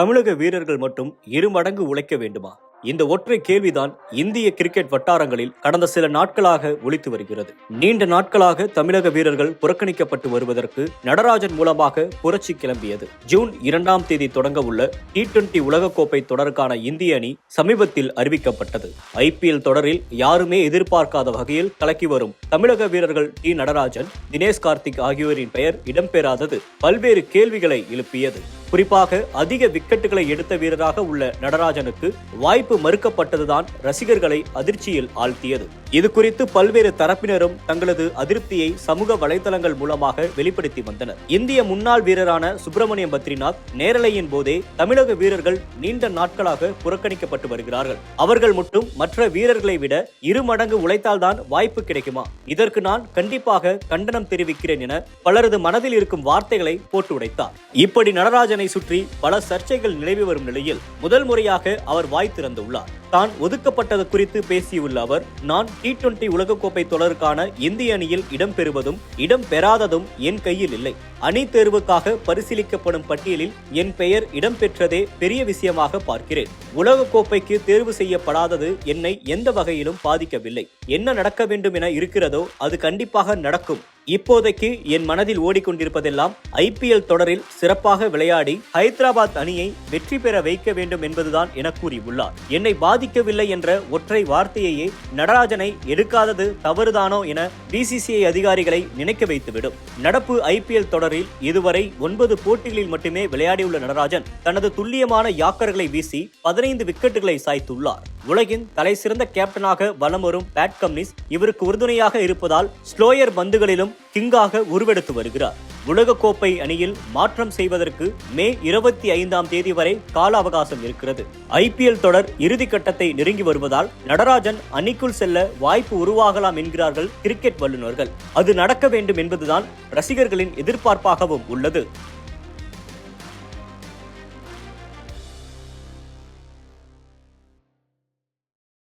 தமிழக வீரர்கள் மட்டும் இருமடங்கு உழைக்க வேண்டுமா? இந்த ஒற்றை கேள்விதான் இந்திய கிரிக்கெட் வட்டாரங்களில் கடந்த சில நாட்களாக ஒழித்து வருகிறது. நீண்ட நாட்களாக தமிழக வீரர்கள் புறக்கணிக்கப்பட்டு வருவதற்கு நடராஜன் மூலமாக புரட்சி கிளம்பியது. ஜூன் இரண்டாம் தேதி தொடங்க உள்ள டி டுவெண்டி உலகக்கோப்பை தொடருக்கான இந்திய அணி சமீபத்தில் அறிவிக்கப்பட்டது. ஐபிஎல் தொடரில் யாருமே எதிர்பார்க்காத வகையில் கலக்கி வரும் தமிழக வீரர்கள் டி நடராஜன் தினேஷ் கார்த்திக் ஆகியோரின் பெயர் இடம்பெறாதது பல்வேறு கேள்விகளை எழுப்பியது. குறிப்பாக அதிக விக்கெட்டுகளை எடுத்த வீரராக உள்ள நடராஜனுக்கு வாய்ப்பு மறுக்கப்பட்டதுதான் ரசிகர்களை அதிர்ச்சியில் ஆழ்த்தியது. இது குறித்து பல்வேறு தரப்பினரும் தங்களது அதிருப்தியை சமூக வலைதளங்கள் மூலமாக வெளிப்படுத்தி வந்தனர். இந்திய முன்னாள் வீரரான சுப்பிரமணியம் பத்ரிநாத் நேரலையின் போதே தமிழக வீரர்கள் நீண்ட நாட்களாக புறக்கணிக்கப்பட்டு வருகிறார்கள். அவர்கள் மட்டும் மற்ற வீரர்களை விட இரு மடங்கு உழைத்தால்தான் வாய்ப்பு கிடைக்குமா? இதற்கு நான் கண்டிப்பாக கண்டனம் தெரிவிக்கிறேன் என பலரது மனதில் இருக்கும் வார்த்தைகளை போட்டு உடைத்தார். இப்படி நடராஜனை சுற்றி பல சர்ச்சைகள் நிலவி வரும் நிலையில் முதல் முறையாக அவர் வாய் திறந்துள்ளார் தான் ஒதுக்கப்பட்டது குறித்து பேசியுள்ள அவர் நான் டி டுவெண்டி உலகக்கோப்பை தொடருக்கான இந்திய அணியில் இடம்பெறுவதும் இடம் பெறாததும் என் கையில் இல்லை. அணி தேர்வுக்காக பரிசீலிக்கப்படும் பட்டியலில் என் பெயர் இடம்பெற்றதே பெரிய விஷயமாக பார்க்கிறேன். உலகக்கோப்பைக்கு தேர்வு செய்யப்படாதது என்னை எந்த வகையிலும் பாதிக்கவில்லை. என்ன நடக்க வேண்டும் என இருக்கிறதோ அது கண்டிப்பாக நடக்கும். இப்போதைக்கு என் மனதில் ஓடிக்கொண்டிருப்பதெல்லாம் ஐபிஎல் தொடரில் சிறப்பாக விளையாடி ஹைதராபாத் அணியை வெற்றி பெற வைக்க வேண்டும் என்பதுதான் என கூறியுள்ளார் என்னை பாதிக்கவில்லை என்ற ஒற்றை வார்த்தையையே நடராஜனை எடுக்காதது தவறுதானோ என பிசிசிஐ அதிகாரிகளை நினைக்க வைத்துவிடும். நடப்பு ஐபிஎல் தொடரில் இதுவரை ஒன்பது போட்டிகளில் மட்டுமே விளையாடியுள்ள நடராஜன் தனது துல்லியமான யாக்கர்களை வீசி பதினைந்து விக்கெட்டுகளை சாய்த்துள்ளார். உலகின் தலை சிறந்த கேப்டனாக வலம் வரும் பேட் கம்னிஸ் இவருக்கு உறுதுணையாக இருப்பதால் ஸ்லோயர் பந்துகளிலும் கிங்காக உருவெடுத்து வருகிறார். உலகக்கோப்பை அணியில் மாற்றம் செய்வதற்கு மே இருபத்தி ஐந்தாம் தேதி வரை கால அவகாசம் இருக்கிறது. ஐபிஎல் தொடர் இறுதி கட்டத்தை நெருங்கி வருவதால் நடராஜன் அணிக்குள் செல்ல வாய்ப்பு உருவாகலாம் என்கிறார்கள் கிரிக்கெட் வல்லுநர்கள். அது நடக்க வேண்டும் என்பதுதான் ரசிகர்களின் எதிர்பார்ப்பாகவும் உள்ளது.